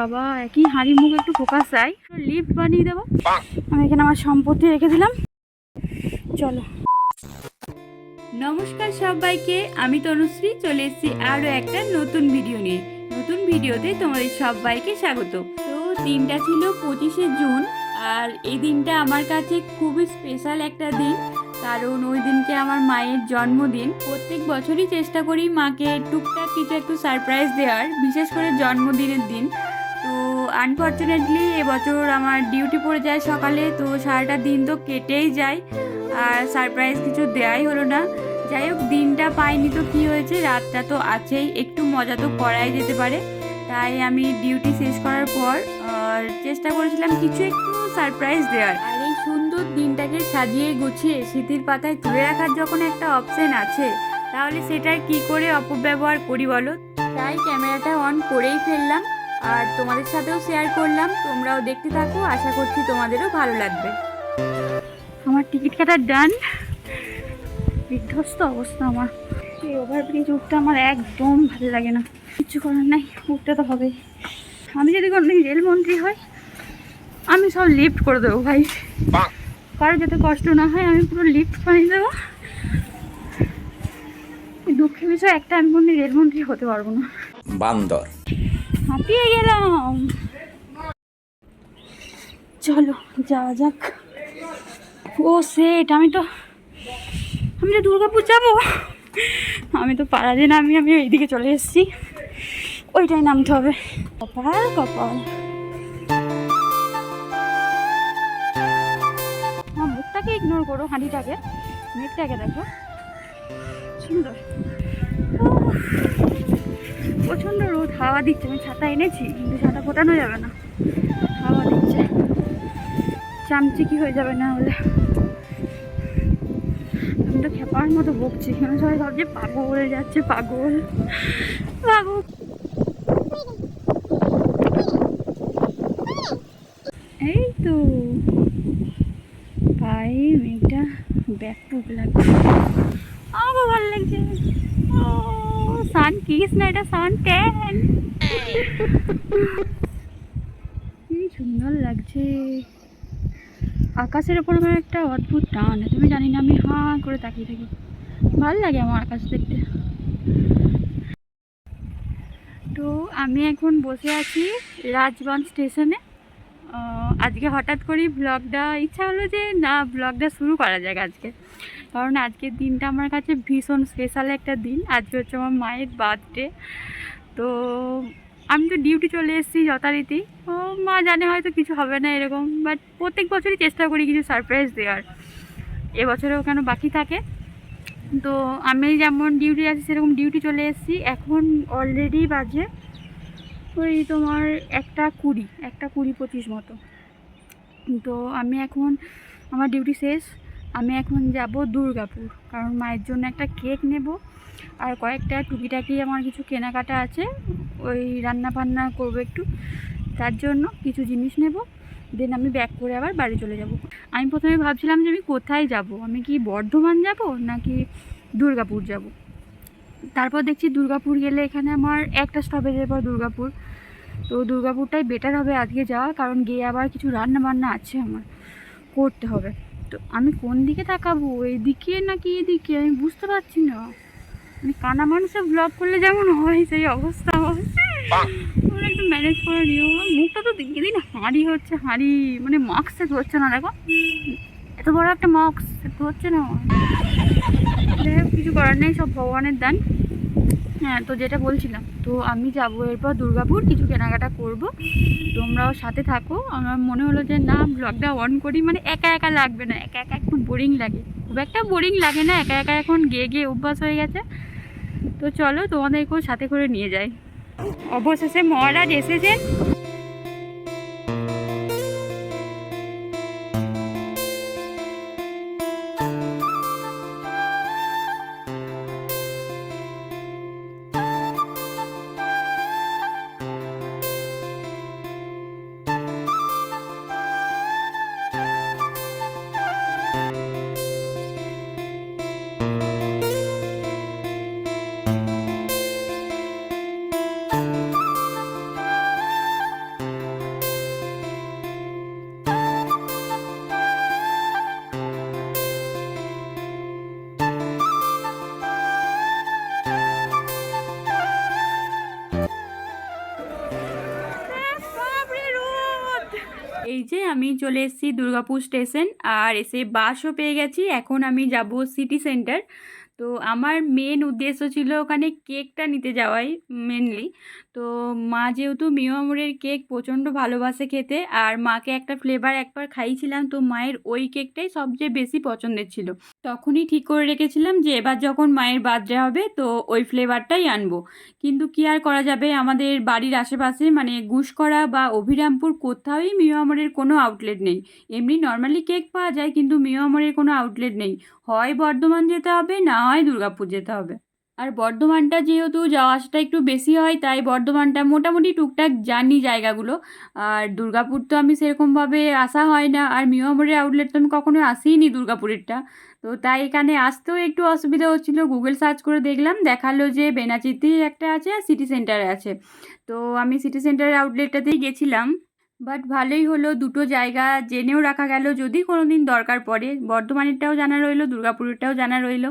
বাবা একই হাঁড়ি মুখ একটু ফোকাস চাই। লিফট বানিয়ে দেবো। আমি এখানে আমার সম্পত্তি রেখে দিলাম। চলো। নমস্কার সবাইকে আমি তনুশ্রী চলে এসেছি আরও একটা নতুন ভিডিও নিয়ে। নতুন ভিডিওতে তোমাদের সবাইকে স্বাগত। তো দিনটা ছিল পঁচিশে জুন আর এই দিনটা আমার কাছে খুবই স্পেশাল একটা দিন। কারণ ওই দিনকে আমার মায়ের জন্মদিন। প্রত্যেক বছরই চেষ্টা করি মাকে টুকটাক কিছু একটু সারপ্রাইজ দেওয়ার বিশেষ করে জন্মদিনের দিন। তো আনফর্চুনেটলি এবছর আমার ডিউটি পড়ে যায় সকালে, তো সারাটা দিন তো কেটেই যায়। আর সারপ্রাইজ কিছু দেওয়াই হলো না। যাই হোক, দিনটা পাইনি তো কী হয়েছে, রাতটা তো আছেই। একটু মজা তো করাই যেতে পারে। তাই আমি ডিউটি শেষ করার পর চেষ্টা করেছিলাম কিছু একটু সারপ্রাইজ দেওয়ার আর এই সুন্দর দিনটাকে সাজিয়ে গুছিয়ে স্মৃতির পাতায় তুলে রাখার যখন একটা অপশন আছে, তাহলে সেটার কি করে অপব্যবহার করি বলো? তাই ক্যামেরাটা অন করেই ফেললাম। আর তোমাদের সাথেও শেয়ার করলাম। তোমরাও দেখতে থাকো আশা করছি তোমাদেরও ভালো লাগবে। আমার টিকিট কাটার ডান বিধ্বস্ত অবস্থা আমার। এই ওভারব্রিজ উঠতে আমার একদম ভালো লাগে না। কিছু করার নাই উঠতে তো হবেই। আমি যদি কোনোদিন রেলমন্ত্রী হই আমি সব লিফট করে দেবো ভাই। কারও যাতে কষ্ট না হয় আমি পুরো লিফট বানিয়ে দেবো। এই দুঃখের বিষয় একটা আমি কোনোদিন রেলমন্ত্রী হতে পারব না। বান্দর। হাঁপিয়ে গেলাম। চলো, যাওয়া যাক। ও সেট আমি তো আমি তো দুর্গাপুর যাব। আমি তো পাড়া দিয়ে নামি, আমি এইদিকে চলে এসেছি। ওইটাই নামতে হবে। কপাল কপাল। মুখটাকে ইগনোর করো, হাঁড়িটাকে। মেঘটাকে দেখো। সুন্দর। প্রচণ্ড রোদ, হাওয়া দিচ্ছে, আমি ছাতা এনেছি, কিন্তু ছাতা ফোটানো যাবে না। হাওয়া দিচ্ছে। চামচিকি হয়ে যাবে না হলে? আমি তো খেপার মতো বকছি, এখানে সবাই ভাবছে পাগল যাচ্ছে, পাগল। পাগল। এই তো। ভাই মেঘটা ব্যাপক লাগছে। আমাকে ভালো লাগছে। সান কিস না এটা সান ট্যান কি সুন্দর লাগছে। আকাশের ওপর আমার একটা অদ্ভুত টান আমি জানি না, আমি হাঁ করে তাকিয়ে থাকি। ভালো লাগে আমার আকাশ দেখতে। তো আমি এখন বসে আছি রাজবাঁধ স্টেশনে। আজকে হঠাৎ করেই ব্লগটা ইচ্ছা হলো যে না ব্লগটা শুরু করা যাক আজকে। কারণ আজকের দিনটা আমার কাছে ভীষণ স্পেশাল একটা দিন। আজকে হচ্ছে আমার মায়ের বার্থডে তো আমি তো ডিউটি চলে এসেছি যথারীতি। ও মা জানে হয়তো কিছু হবে না এরকম বাট প্রত্যেক বছরই চেষ্টা করি কিছু সারপ্রাইজ দেওয়ার। এবছরেও কেন বাকি থাকে? তো আমি যেমন ডিউটি আছি, সেরকম ডিউটি চলে এসেছি। এখন অলরেডি বাজে ওই তোমার একটা কুড়ি একটা কুড়ি পঁচিশ মতো। তো আমি এখন, আমার ডিউটি শেষ, আমি এখন যাব দুর্গাপুর, কারণ মায়ের জন্য একটা কেক নেব। আর কয়েকটা টুকিটাকি আমার কিছু কেনাকাটা আছে, ওই রান্না বান্না করব একটু। তার জন্য কিছু জিনিস নেব দেন আমি ব্যাক করে আবার বাড়ি চলে যাব। আমি প্রথমে ভাবছিলাম যে আমি কোথায় যাব? আমি কি বর্ধমান যাব, নাকি দুর্গাপুর যাব? তারপর দেখছি দুর্গাপুর গেলে এখানে আমার একটা স্টপেজের পর দুর্গাপুর। তো দুর্গাপুরটাই বেটার হবে আজকে যাওয়া কারণ গিয়ে আবার কিছু রান্না বান্না আছে আমার করতে হবে। তো আমি কোন দিকে তাকাবো এদিকে নাকি এদিকে? আমি বুঝতে পারছি না। মানে কানা মানুষের ব্লগ করলে যেমন হয় সেই অবস্থা তোমরা একটু ম্যানেজ করে নিও। মুখটা তো দিন দিন হাঁড়ি হচ্ছে হাঁড়ি মানে মাস্ক সেট হচ্ছে না দেখো। এত বড় একটা মাস্ক হচ্ছে না। যাই হোক, কিছু করার নেই সব ভগবানের দান। হ্যাঁ তো যেটা বলছিলাম তো আমি যাব এরপর দুর্গাপুর কিছু কেনাকাটা করব। তোমরাও সাথে থাকো। আমার মনে হলো যে না ব্লগটা অন করি মানে একা একা লাগবে না একা একা একটু বোরিং লাগে। খুব একটা বোরিং লাগে না একা একা এখন গিয়ে গিয়ে অভ্যাস হয়ে গেছে। তো চলো তোমাদেরকেও সাথে করে নিয়ে যাই। অবশেষে মহারাজ এসেছেন। এই যে আমি চলে এসেছি দুর্গাপুর স্টেশন, আর এসে বাসও পেয়ে গেছি। এখন আমি যাব সিটি সেন্টার তো আমার মেন উদ্দেশ্য ছিল ওখানে কেকটা নিতে যাওয়াই মেনলি তো মা যেহেতু মিও আমরের কেক প্রচণ্ড ভালোবাসে খেতে, আর মাকে একটা ফ্লেভার একবার খাইছিলাম তো মায়ের ওই কেকটাই সবচেয়ে বেশি পছন্দের ছিল। তখনই ঠিক করে রেখেছিলাম যে এবার যখন মায়ের বার্থডে হবে, তো ওই ফ্লেভারটাই আনব। কিন্তু কি আর করা যাবে? আমাদের বাড়ির আশেপাশে মানে গুসকরা বা অভিরামপুর কোথাওই মিও আমরের কোনো আউটলেট নেই। এমনি নর্মালি কেক পাওয়া যায়, কিন্তু মিও আমরের কোনো আউটলেট নেই। হয় বর্ধমান যেতে হবে, না হয় দুর্গাপুর যেতে হবে। আর বর্ধমানটা যেহেতু যাওয়া আসাটা একটু বেশি হয়, তাই বর্ধমানটা মোটামুটি টুকটাক জানি জায়গাগুলো। আর দুর্গাপুর তো আমি সেরকমভাবে আসা হয় না, আর মিওমরের আউটলেট তো আমি কখনো আসিনি দুর্গাপুরেরটা। তো তাই এখানে আসতেও একটু অসুবিধা হচ্ছিল গুগল সার্চ করে দেখলাম, দেখাল যে বেনাচিতে একটা আছে আর সিটি সেন্টারে আছে। তো আমি সিটি সেন্টারের আউটলেটটাতেই গেছিলাম। বাট ভালোই হলো দুটো জায়গা জেনেও রাখা গেল, যদি কোনো দিন দরকার পড়ে। বর্ধমানেরটাও জানা রইল, দুর্গাপুরেরটাও জানা রইল।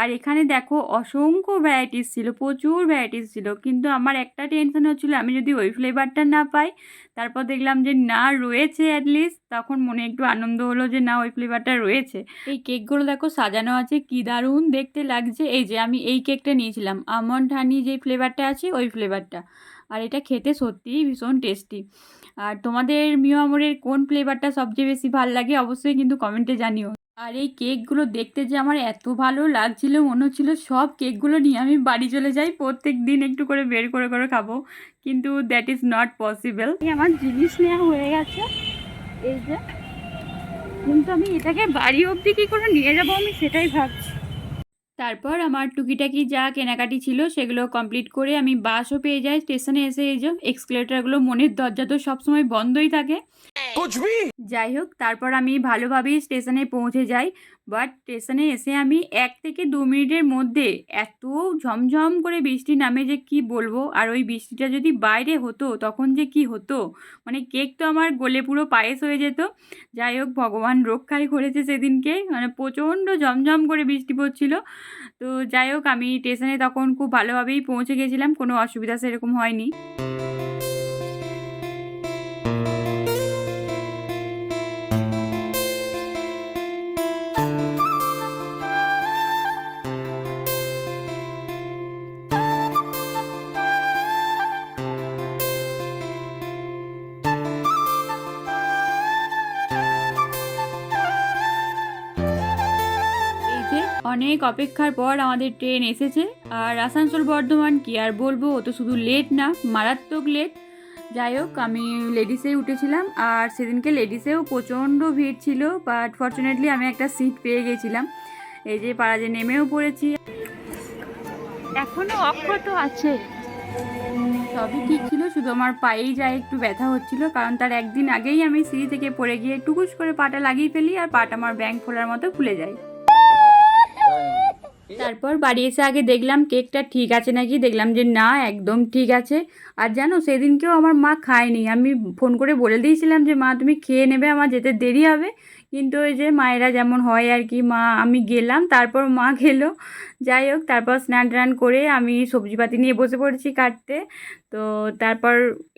আর এখানে দেখো অসংখ্য ভ্যারাইটিস ছিল, প্রচুর ভ্যারাইটিস ছিল। কিন্তু আমার একটা টেনশন হচ্ছিল, আমি যদি ওই ফ্লেভারটা না পাই, তারপর দেখলাম যে না, রয়েছে অ্যাটলিস্ট তখন মনে একটু আনন্দ হলো যে না, ওই ফ্লেভারটা রয়েছে। এই কেকগুলো দেখো সাজানো আছে, কি দারুণ দেখতে লাগছে। এই যে আমি এই কেকটা নিয়েছিলাম, আমন্ড হানি যে ফ্লেভারটা আছে, ওই ফ্লেভারটা আর এটা খেতে সত্যিই ভীষণ টেস্টি আর তোমাদের মিও আমরের কোন ফ্লেভারটা সবচেয়ে বেশি ভালো লাগে অবশ্যই কিন্তু কমেন্টে জানিও। আর এই কেকগুলো দেখতে যে আমার এত ভালো লাগছিল, মনে হচ্ছিল সব কেকগুলো নিয়ে আমি বাড়ি চলে যাই, প্রত্যেক দিন একটু করে বের করে করে খাব। কিন্তু দ্যাট ইজ নট পসিবল আমার জিনিস নেওয়া হয়ে গেছে। এই যে, কিন্তু আমি এটাকে বাড়ি অবধি কী করে নিয়ে যাব আমি সেটাই ভাবছি। তারপর আমার টুকিটাকি যা কেনাকাটি ছিল সেগুলো কমপ্লিট করে আমি বাসও পেয়ে যাই স্টেশনে এসে এই যে এক্সকেলেটারগুলো মনের দরজা তো সবসময় বন্ধই থাকে। যাই হোক তারপর আমি ভালোভাবেই স্টেশনে পৌঁছে যাই বাট স্টেশনে এসে আমি এক থেকে দু মিনিটের মধ্যে এত ঝমঝম করে বৃষ্টি নামে যে কি বলব? আর ওই বৃষ্টিটা যদি বাইরে হতো তখন যে কি হতো? মানে কেক তো আমার গলে পুরো পায়েস হয়ে যেত। যাই হোক ভগবান রক্ষাই করেছে সেদিনকে। মানে প্রচণ্ড ঝমঝম করে বৃষ্টি পড়ছিল। তো যাই হোক আমি স্টেশনে তখন খুব ভালোভাবেই পৌঁছে গেছিলাম কোনো অসুবিধা সেরকম হয়নি। অনেক অপেক্ষার পর আমাদের ট্রেন এসেছে। আর আসানসোল বর্ধমান কি আর বলব? ও তো শুধু লেট না, মারাত্মক লেট যাই হোক, আমি লেডিসে উঠেছিলাম। আর সেদিনকে লেডিসেও প্রচণ্ড ভিড় ছিল বাট ফর্চুনেটলি আমি একটা সিট পেয়ে গেছিলাম। এই যে পাড়াজে নেমেও পড়েছি। এখনও অক্ষত আছে। সবই ঠিক ছিল, শুধু আমার পায়েই যায় একটু ব্যথা হচ্ছিল, কারণ তার একদিন আগেই আমি সিঁড়ি থেকে পড়ে গিয়ে টুকুস করে পাটা লাগিয়ে ফেলি, আর পাটা আমার ব্যাংক খোলার মতো খুলে যায়। তারপর বাড়ি এসে আগে দেখলাম কেকটা ঠিক আছে নাকি? দেখলাম যে না, একদম ঠিক আছে। আর জানো, সেদিনকেও আমার মা খায়নি। আমি ফোন করে বলে দিয়েছিলাম যে, মা, তুমি খেয়ে নেবে, আমার যেতে দেরি হবে। কিন্তু ওই যে মায়েরা যেমন হয় আর কি, মা, আমি গেলাম, তারপর মা খেলো যাই হোক, তারপর স্নান টান করে আমি সবজিপাতি নিয়ে বসে পড়েছি কাটতে। তো তারপর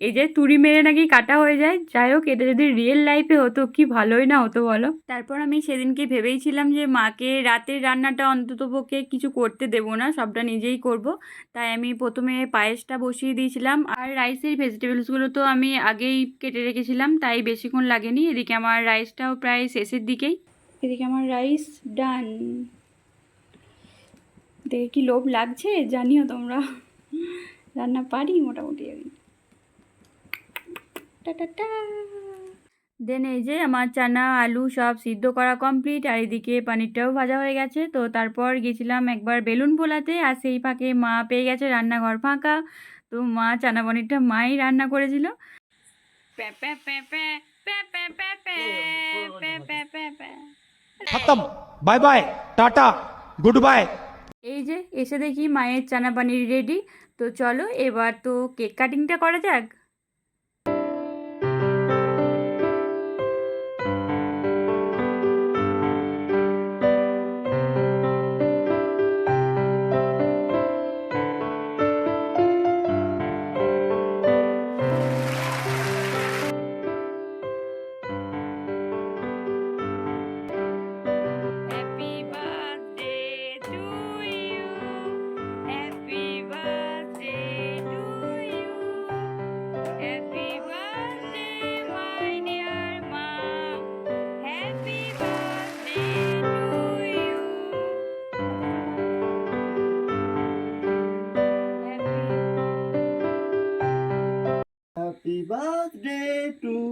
এই যে তুড়ি মেরে নাকি কাটা হয়ে যায়, যাই হোক, এটা যদি রিয়েল লাইফে হতো, কি ভালোই না হতো বলো? তারপর আমি সেদিনকে ভেবেইছিলাম যে মাকে রাতের রান্নাটা অন্ততপক্ষে কিছু করতে দেবো না, সবটা নিজেই করব। তাই আমি প্রথমে পায়েসটা বসিয়ে দিয়েছিলাম আর রাইসের ভেজিটেবলসগুলো তো আমি আগেই কেটে রেখেছিলাম, তাই বেশিক্ষণ লাগেনি। এদিকে আমার রাইসটাও প্রায় শেষের দিকেই। এদিকে আমার রাইস ডান দেখে কি লোভ লাগছে? জানিও তোমরা। রান্না পারি মোটামুটি আমি দেন এই যে আমার চানা আলু সব সিদ্ধ করা কমপ্লিট আর এদিকে পানিরটাও ভাজা হয়ে গেছে। তো তারপর গেছিলাম একবার বেলুন পোলাতে আর সেই ফাঁকে মা পেয়ে গেছে রান্নাঘর ফাঁকা। তো মা চানা পানিরটা মাই রান্না করেছিল। Bye bye. Tata. Good bye. এই যে এসে দেখি মায়ের চানা পানির রেডি তো চলো এবার তো কেক কাটিংটা করা যাক।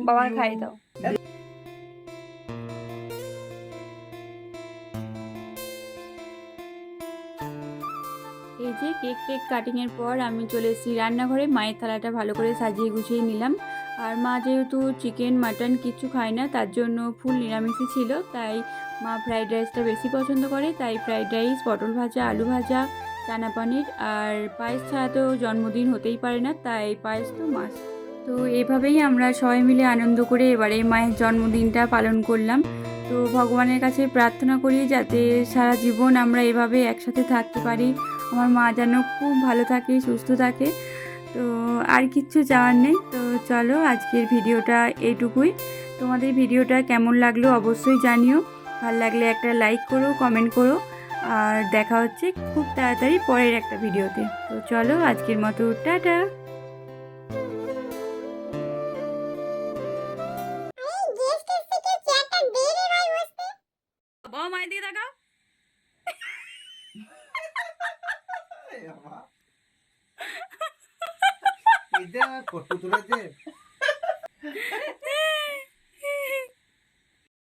To বাবা you. খাই দাও। এই যে কেক টেক কাটিংয়ের পর আমি চলে এসেছি রান্নাঘরে। মায়ের থালাটা ভালো করে সাজিয়ে গুছিয়ে নিলাম। আর মা যেহেতু চিকেন মাটন কিছু খায় না তার জন্য ফুল নিরামিষই ছিল। তাই মা ফ্রাইড রাইসটা বেশি পছন্দ করে। তাই ফ্রাইড রাইস পটল ভাজা আলু ভাজা চানা পানির আর পায়েস ছাড়া তো জন্মদিন হতেই পারে না। তাই পায়েস তো মাস তো এভাবেই আমরা সবাই মিলে আনন্দ করে এবারে মায়ের জন্মদিনটা পালন করলাম। তো ভগবানের কাছে প্রার্থনা করি যাতে সারা জীবন আমরা এভাবে একসাথে থাকতে পারি। আমার মা যেন খুব ভালো থাকে, সুস্থ থাকে। তো আর কিচ্ছু চাওয়ার নেই। তো চলো আজকের ভিডিওটা এইটুকুই তোমাদের ভিডিওটা কেমন লাগল অবশ্যই জানিও। ভালো লাগলে একটা লাইক করো কমেন্ট করো। আর দেখা হচ্ছে খুব তাড়াতাড়ি পরের একটা ভিডিওতে। তো চলো আজকের মতো, টাটা!